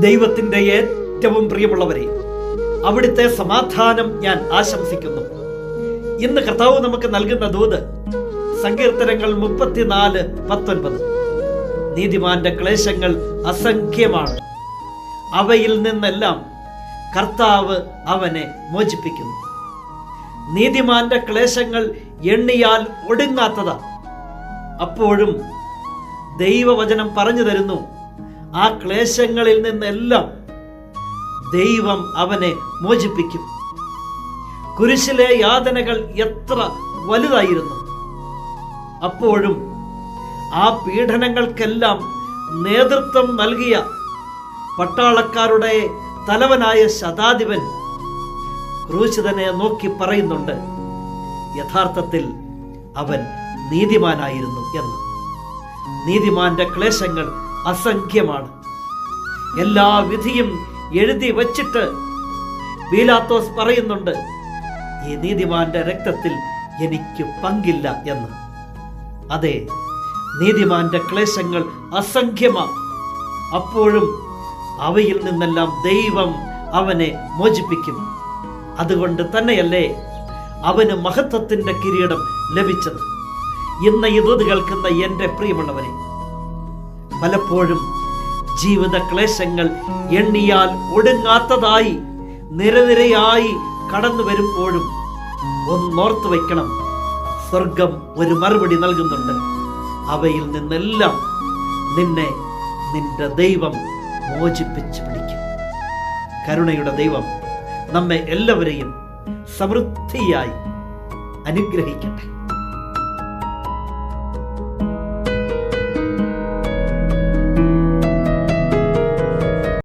ദൈവത്തിന്റെ ഏറ്റവും പ്രിയമുള്ളവരെ അവിടുത്തെ സമാധാനം ഞാൻ ആശംസിക്കുന്നു. ഇന്ന് കർത്താവ് നമുക്ക് നൽകുന്ന ദൂത് സങ്കീർത്തനങ്ങൾ മുപ്പത്തിനാല് പത്തൊൻപത്. നീതിമാന്റെ ക്ലേശങ്ങൾ അസംഖ്യമാണ്. അവയിൽ നിന്നെല്ലാം കർത്താവ് അവനെ മോചിപ്പിക്കുന്നു. നീതിമാന്റെ ക്ലേശങ്ങൾ എണ്ണിയാൽ ഒടുങ്ങാത്തതാ. അപ്പോഴും ദൈവവചനം പറഞ്ഞു തരുന്നു. ആ ക്ലേശങ്ങളിൽ നിന്നെല്ലാം ദൈവം അവനെ മോചിപ്പിക്കും. കുരിശിലെ യാതനകൾ എത്ര വലുതായിരുന്നു. അപ്പോഴും ആ പീഡനങ്ങൾക്കെല്ലാം നേതൃത്വം നൽകിയ പട്ടാളക്കാരുടെ തലവനായ ശതാധിപൻ ക്രൂശിതനെ നോക്കി പറയുന്നുണ്ട് യഥാർത്ഥത്തിൽ അവൻ നീതിമാനായിരുന്നു എന്ന്. നീതിമാന്റെ ക്ലേശങ്ങൾ അസംഖ്യമാണ്. എല്ലാ വിധിയും എഴുതി വച്ചിട്ട് വീലാത്തോസ് പറയുന്നുണ്ട് ഈ നീതിമാന്റെ രക്തത്തിൽ എനിക്ക് പങ്കില്ല എന്ന്. അതെ നീതിമാന്റെ ക്ലേശങ്ങൾ അസംഖ്യമാ അപ്പോഴും അവയിൽ നിന്നെല്ലാം ദൈവം അവനെ മോചിപ്പിക്കും. അതുകൊണ്ട് തന്നെയല്ലേ അവന് മഹത്വത്തിന്റെ കിരീടം ലഭിച്ചത്. ഇന്ന് ഇത് കേൾക്കുന്ന എന്റെ പ്രിയമുള്ളവരെ പലപ്പോഴും ജീവിത ക്ലേശങ്ങൾ എണ്ണിയാൽ ഒടുങ്ങാത്തതായി നിരനിരയായി കടന്നു വരുമ്പോഴും ഒന്നോർത്തു വയ്ക്കണം. സ്വർഗം ഒരു മറുപടി നൽകുന്നുണ്ട്. അവയിൽ നിന്നെല്ലാം നിന്നെ നിന്റെ ദൈവം മോചിപ്പിച്ച് പിടിക്കും. കരുണയുടെ ദൈവം നമ്മെ എല്ലാവരെയും സമൃദ്ധിയായി അനുഗ്രഹിക്കട്ടെ.